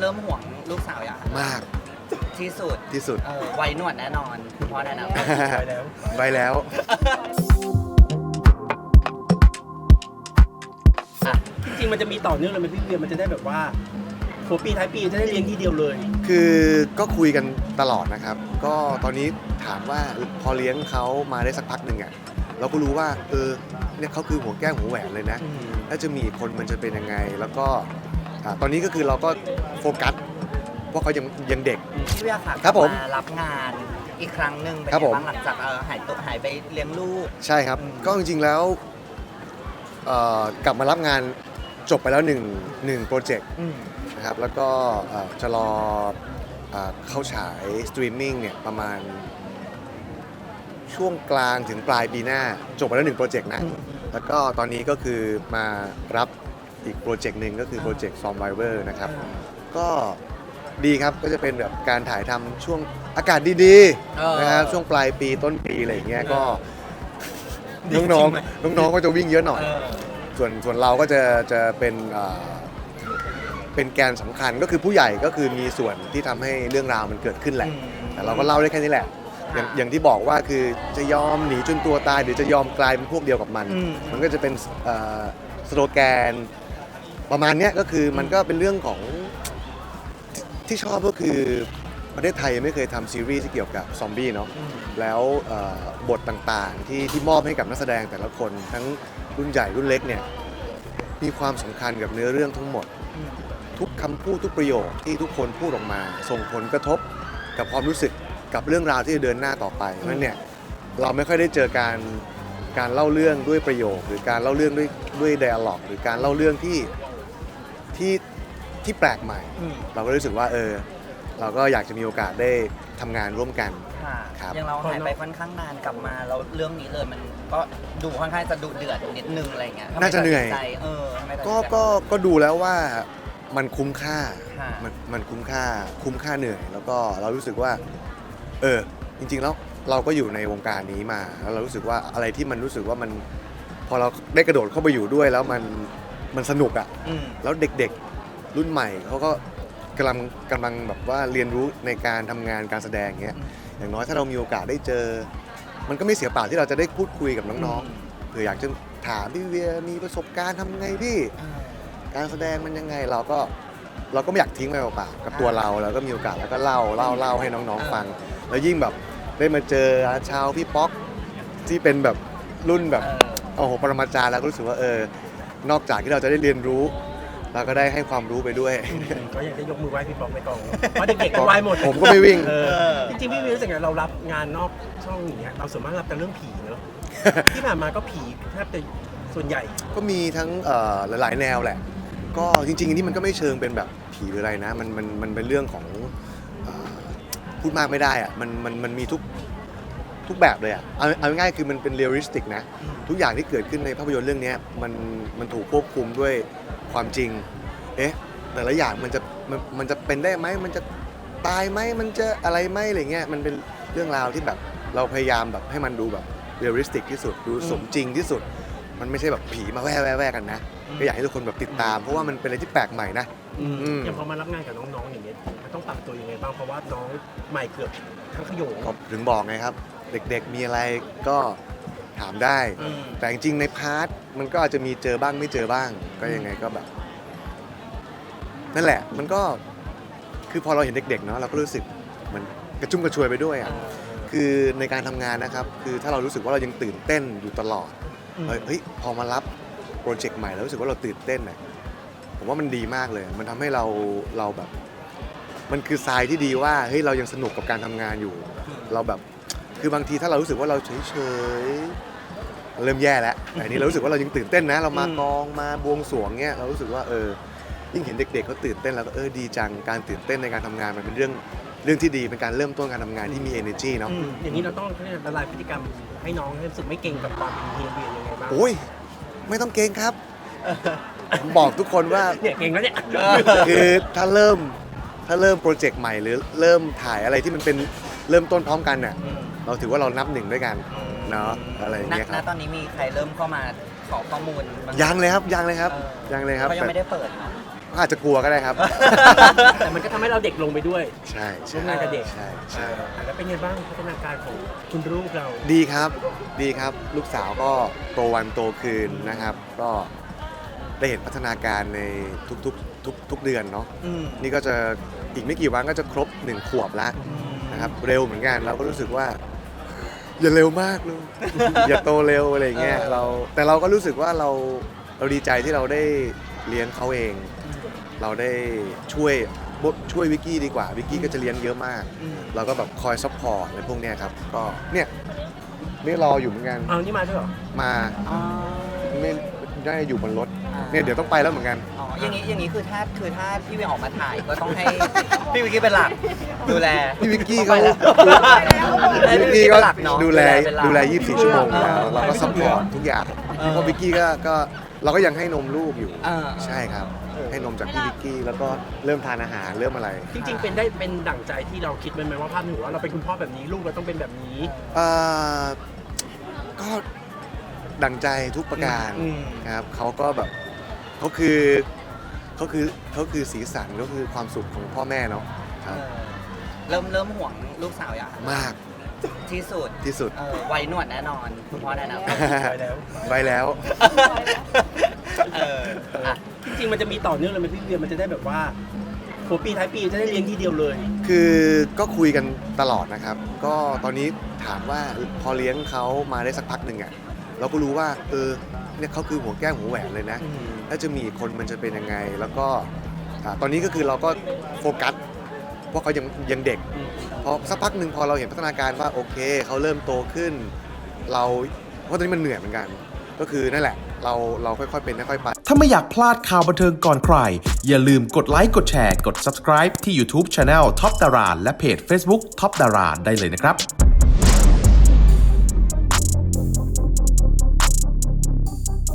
เริ่มห่วงลูกสาวอย่างมากที่สุดที่สุด เออไว้หนวดแน่นอนคุณพ่อแน่นอน ไปแล้วไว้แล้ว อะจริงๆมันจะมีต่อเนื่องเลยไหมพี่เวียมันจะได้แบบว่าหัวปีท้ายปีจะได้เลี้ยงทีเดียวเลย คือก็คุยกันตลอดนะครับ ก็ตอนนี้ถามว่าพอเลี้ยงเขามาได้สักพักหนึ่งอะเราก็รู้ว่าเออเนี่ยเขาคือหัวแก้วหัวแหวนเลยนะ ถ้าจะมีอีกคนมันจะเป็นยังไง แล้วก็ อ่าตอนนี้ก็คือเราก็โฟกัสเพราะเขายังยังเด็ก พี่เวียค่ะครับผมารับงานอีกครั้งหนึ่งเป็นครับไงผม บ้างหลังจากเออหายตัวหายไปเลี้ยงลูก ใช่ครับ อืม ก็จริงๆแล้วเอ่อกลับมารับงานจบไปแล้วหนึ่งหนึ่งโปรเจกต์อืมนะครับ แล้วก็เอ่อจะรอเอ่อเข้าฉายสตรีมมิ่งเนี่ยประมาณช่วงกลางถึงปลายปีหน้า จบไปแล้วหนึ่งโปรเจกต์นะอืมแล้วก็ตอนนี้ก็คือมารับ อีกโปรเจกต์หนึ่งก็คือโปรเจกต์ซอมไวเวอร์นะครับ ก็ดีครับก็จะเป็นแบบการถ่ายทำช่วงอากาศดีเออ ๆนะครับช่วงปลายปีต้นปีอะไรอย่างเงี้ยก็ดีน้องจริงไหมๆน้องๆก็จะวิ่งเยอะหน่อยเออส่วนส่วนเราก็จะจะเป็นเอ่อเป็นแกนสำคัญก็คือผู้ใหญ่ก็คือมีส่วนที่ทำให้เรื่องราวมันเกิดขึ้นแหละ แต่เราก็เล่าได้แค่นี้แหละ อย่างอ่าอย่างที่บอกว่าคือจะยอมหนีจนตัวตาย หรือจะยอมกลายเป็นพวกเดียวกับมัน อืม มันก็จะเป็นเอ่อสโลแกน ประมาณเนี้ยก็คือมันก็เป็นเรื่องของที่ที่ชอบก็คือประเทศไทยยังไม่เคยทำซีรีส์ที่เกี่ยวกับซอมบี้เนาะอืมแล้วเอ่อบทต่างๆที่ที่มอบให้กับนักแสดงแต่ละคนทั้งรุ่นใหญ่รุ่นเล็กเนี่ยมีความสำคัญกับเนื้อเรื่องทั้งหมดอืมทุกคำพูดทุกประโยคที่ทุกคนพูดออกมา ส่งผลกระทบกับความรู้สึกกับเรื่องราวที่จะเดินหน้าต่อไปเพราะฉะนั้นเนี่ยเราไม่ค่อยได้เจอการการเล่าเรื่องด้วยประโยค หรือการเล่าเรื่องด้วยด้วยไดอะล็อกหรือการเล่าเรื่องที่ ที่ที่แปลกใหม่ อืมเราก็รู้สึกว่าเออ เราก็อยากจะมีโอกาสได้ทำงานร่วมกัน ค่ะครับ อย่างเราหายไปค่อนข้างนานกลับมาแล้วเรื่องนี้เลยมันก็ดูค่อนข้างจะดุเดือดนิดนึงอะไรเงี้ยทำไมน่าจะเหนื่อย ตัดสิใจเออทำไมตัดสินใจ ก็ก็ก็ดูแล้วว่ามันคุ้มค่า ค่ะ มันมันคุ้มค่า คุ้มค่าเหนื่อย แล้วก็เรารู้สึกว่า เออ จริง ๆ แล้วเราก็อยู่ในวงการนี้มา แล้วเรารู้สึกว่าอะไรที่มันรู้สึกว่ามัน พอเราได้กระโดดเข้าไปอยู่ด้วยแล้วมัน มันสนุกอะ่ะอืมแล้วเด็กๆรุ่นใหม่เขาก็กำลังกำลังแบบว่าเรียนรู้ในการทำงานการแสดงเงี้ยอืมอย่างน้อยถ้าเรามีโอกาสได้เจอ มันก็ไม่เสียเปล่าที่เราจะได้พูดคุยกับน้องๆเผื่ออยากจะถามพี่เวียมีประสบการณ์ทำไงพี่อืมการแสดงมันยังไงเราก็เราก็ไม่อยากทิ้งไปเปล่าๆกับตัวเราเราก็มีโอกาสแล้วก็เล่าเล่าเล่าให้น้องๆฟัง แล้วยิ่งแบบได้มาเจออาชาวพี่ป๊อกที่เป็นแบบรุ่นแบบเออ โอ้โหปรมาจารย์แล้วก็รู้สึกว่าเออ นอกจากที่เราจะได้เรียนรู้ เราก็ได้ให้ความรู้ไปด้วย ก็อยากจะยกมือไหว้พี่ป๊อกไปกองเพราะเด็กๆก็ไหว้หมดผมก็ไม่วิ่งเอเอออจริงๆพี่วิวรู้สึกไงเรารับงานนอกช่องอย่างเงี้ยเราส่วนมากรับแต่เรื่องผีเนอะที่ผ่านมาก็ผีแทบจะส่วนใหญ่ ก็มีทั้งเอ่อหลายๆแนวแหละ ก็จริงๆอันนี้มันก็ไม่เชิงเป็นแบบผีหรืออะไรนะ มันมันมันเป็นเรื่องของเอ่อพูดมากไม่ได้อะมันมันมันมีทุก ทุกแบบเลยอะเอาเอาง่ายๆคือมันเป็นเรียลลิสติกนะ ทุกอย่างที่เกิดขึ้นในภาพยนตร์เรื่องเนี้ยมันมันถูกควบคุมด้วยความจริง เอ๊ะ แต่ละอย่างมันจะมันมันจะเป็นได้ไหมมันจะตายไหมมันจะอะไรไหมอะไรเงี้ยมันเป็นเรื่องราวที่แบบเราพยายามแบบให้มันดูแบบเรียลลิสติกที่สุดดูสมจริงที่สุด มันไม่ใช่แบบผีมาแว่แว่แว่กันนะก็อยากให้ทุกคนแบบติดตาม เพราะว่ามันเป็นอะไรที่แปลกใหม่นะอืม อย่างพอมารับงานกับน้องๆอย่างเงี้ยมันต้องปรับตัวยังไงบ้างเพราะว่าน้องใหม่เกือบทั้งขโยง ก็ถึงบอกไงครับ เด็กๆมีอะไรก็ถามได้อืมแต่จริงๆในพาร์ทมันก็อาจจะมีเจอบ้างไม่เจอบ้าง ก็ยังไงก็แบบนั่นแหละมันก็คือพอเราเห็นเด็กๆเนาะเราก็รู้สึกเหมันกระชุ่มกระชวยไปด้วยอะคือในการทำงานนะครับ คือถ้าเรารู้สึกว่าเรายังตื่นเต้นอยู่ตลอดอืมเฮ้ยเฮ้ยพอมารับโปรเจกต์ใหม่แล้วรู้สึกว่าเราตื่นเต้นน่ะผมว่ามันดีมากเลย มันทำให้เราเราแบบ มันคือทรายที่ดีว่าเฮ้ยเรายังสนุกกับการทำงานอยู่ เราแบบ คือบางทีถ้าเรารู้สึกว่าเราเฉยๆเริ่มแย่แล้วแต่อันนี้เรารู้สึกว่าเรายังตื่นเต้นนะ เรามาอืมกองมาบวงสรวงเงี้ยเรารู้สึกว่าเออยิ่งเห็นเด็กๆเขาตื่นเต้นแล้วก็เออดีจังการตื่นเต้นในการทำงานมันเป็นเรื่องเรื่องที่ดีเป็นการเริ่มต้นการทำงานที่มี energy เนาะ อืมอย่างนี้เราต้องละลายพฤติกรรมให้น้องให้รู้สึกไม่เก่งกับความเป็นเฮียเบียยังไงบ้างโอ้ยไม่ต้องเกรงครับผมบอกทุกคนว่า เนี่ยเก่งแล้วเนี่ยคือถ้าเริ่มถ้าเริ่มโปรเจกต์ใหม่หรือเริ่มถ่ายอะไรที่มันเป็นเริ่มต้นพร้อมกันน่ะอืม เราถือว่าเรานับหนึ่งด้วยกันเนาะอะไรอย่างณเงี้ยครับณตอนนี้มีใครเริ่มเข้ามาขอข้อมูลบ้างยังเลยครับยังเลยครับเออยังเลยครับเขายังแต่ไม่ได้เปิดเนาะอาจจะกลัวก็ได้ครับ แต่มันก็ทำให้เราเด็กลงไปด้วยใช่ร่ใช่วมงานกับเด็กใช่ใช่ อะแล้วเป็นไงบ้างพัฒนาการของคุณลูกเราดีครับ ดีครับ ลูกสาวก็โตวันโตคืนนะครับ ก็ได้เห็นพัฒนาการในทุกๆทุกทุกเดือนเนาะ อืมนี่ก็จะอีกไม่กี่วันก็จะครบหนึ่งขวบแล้วนะครับ เร็วเหมือนกัน เราก็รู้สึกว่า อย่าเร็วมากลูก อย่าโตเร็วอะไรอย่างเงี้ยเออ เราแต่เราก็รู้สึกว่าเราเราดีใจที่เราได้เลี้ยงเขาเอง เราได้ช่วยช่วยวิกกี้ดีกว่าวิกกี้ก็จะเลี้ยงเยอะมาก อืมเราก็แบบคอยซัพพอร์ตอะไรพวกเนี้ยครับก็เนี่ยนี่รออยู่เหมือนกันเอานี่มาด้วยเหรอมาอ๋อ ไม่ ได้อยู่บนรถอ่า เนี่ยเดี๋ยวต้องไปแล้วเหมือนกัน อ๋ออย่างนี้อย่างนี้คือถ้าคือถ้าพี่เวียออกมาถ่ายก็ต้องให้ พี่วิกกี้เป็นหลัก ดูแลพี่วิกกี้ไปเขาแล้วให้วิพี่กวิกกี้กี้ก็เป็นหลักเนาะดูแลเป็นหลักดูแล 24 ชั่วโมงอยู่แล้วเออเราก็ซัพพอร์ตทุกอย่างเออเพราะวิกกี้ก็ก็เราก็ยังให้นมลูกอยู่ เออ ใช่ครับ ให้นมจากพี่วิกกี้แล้วก็เริ่มทานอาหารเริ่มอะไร จริงๆ เป็นได้เป็นดั่งใจที่เราคิดไว้ไหมว่าภาพในหัวว่าเราเป็นคุณพ่อแบบนี้ลูกเราต้องเป็นแบบนี้ เอ่อก็ ดังใจทุกประการอืมนะครับเขาก็แบบเขาคือเขาคือเขาคือสีสันก็คือความสุขของพ่อแม่เนาะคเอรับอเริ่มเริ่มห่วงลูกสาวอย่างมากที่สุดที่สุด เออไว้หนวดแน่นอนคุณพ่อแน่นอนไปแล้ว ไปแล้ว เอออะจริงๆมันจะมีต่อเนื่องเลยไหมันพี่เรียนมันจะได้แบบว่าหัวปีท้ายปีจะได้เลี้ยงทีเดียวเลย คือก็คุยกันตลอดนะครับ ก็ตอนนี้ถามว่าพอเลี้ยงเขามาได้สักพักหนึ่งอะ่ะ เราก็รู้ว่าเออเนี่ยเขาคือหัวแก้วหัวแหวนเลยนะอืมถ้าจะมีอีกคนมันจะเป็นยังไง แล้วก็อ่าตอนนี้ก็คือเราก็โฟกัสเพราะเขายังยังเด็กพอสักพักหนึ่งพอเราเห็นพัฒนาการว่าโอเคเขาเริ่มโตขึ้น เราเพราะตอนนี้มันเหนื่อยเหมือนกัน ก็คือนั่นแหละ เราเราค่อยๆเป็นค่อยๆไป ถ้าไม่อยากพลาดข่าวบันเทิงก่อนใคร อย่าลืมกดไลค์กดแชร์ กด subscribe ที่ YouTube Channel Top Dara และเพจ Facebook Top Dara ได้เลยนะครับ